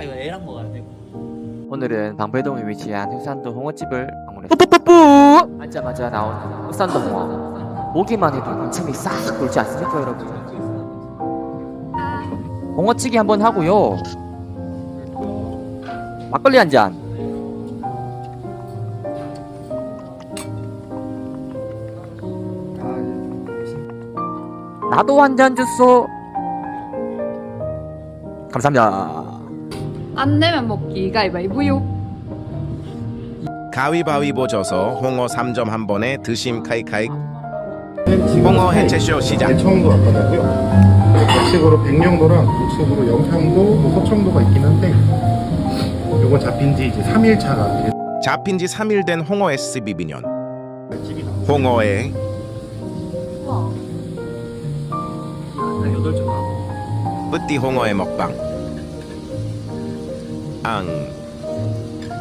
아 이거 애랑 먹어야 돼. 오늘은 방배동에 위치한 흑산도 홍어집을 방문했습니다. 뿌뿌뿌! 앉자마자 나온 흑산도 홍어. 보기만 해도 군침이 싹 돌지 않습니까, 여러분? 홍어찌개 한번 하고요. 막걸리 한 잔. 나도 한잔 줬어. 감사합니다. 안 내면 먹기 가위바위보요. 가위바위보 져서 홍어 3점 한 번에 드심 카이카이 홍어 해체쇼 시작 대청도 나고요. 좌측으로 백령도랑 우측으로 영평도, 뭐 서청도가 있긴 한데 요건 잡힌 지 이제 3일 차가 잡힌 지 3일 된 홍어 S 비비년. 홍어에 나 여덟 점 하고. 뿌띠 홍어의 먹방 앙.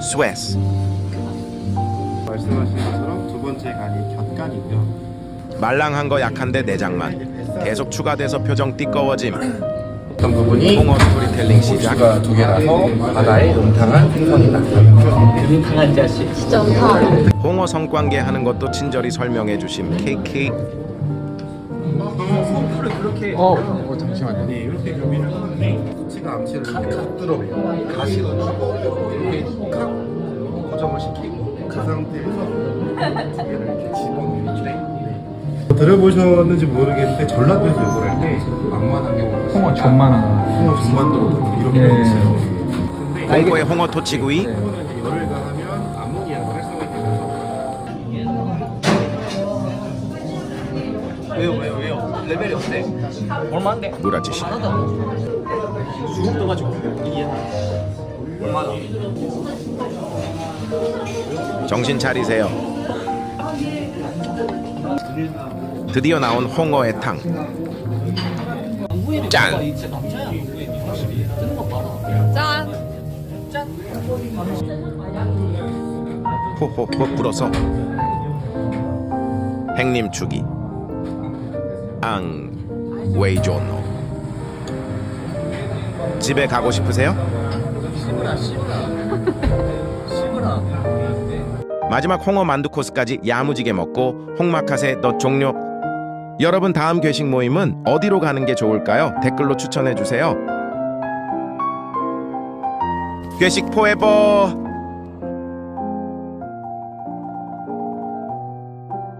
스웨스. 말씀하신 것처럼 두 번째 간이 곁간이고요. 말랑한 거 약한데 내장만. 계속 추가돼서 표정 띠꺼워짐. 어떤 부분이 홍어 스토리텔링 시작 고추가 두 개라서 바다에 음탕한 생선이다. 강한 자식. 홍어 성관계 하는 것도 친절히 설명해 주심. KK 어, 어 잠시만요. 네, 이렇게 교비를 하는데 수치가 암치를 이렇게 뚫어요. 가시로 이렇게 칵 고정을 시키고 그 상태에서 두 개를 이렇게 집어넣는 네. 들어보셨는지 모르겠는데 전라도에서 이걸 할때 만만한 경우가 홍어 전만한 홍어 전만도 이렇게 예. 있어요. 근데 홍고의 홍어 토치구이 열을 가하면 암모니아가 활성화가 되면서 왜요 왜요 왜요? 레벨이 어때? 얼마인데? 누라지시 수국 떠가지고 이게 얼마나? 정신 차리세요 드디어 나온 홍어의 탕 짠! 짠. 호호호 불어서 행님 축이 앙 웨이존노 집에 가고 싶으세요? 마지막 홍어 만두 코스까지 야무지게 먹고 홍마카세 너 종료 여러분 다음 괴식 모임은 어디로 가는 게 좋을까요? 댓글로 추천해 주세요 괴식 포에버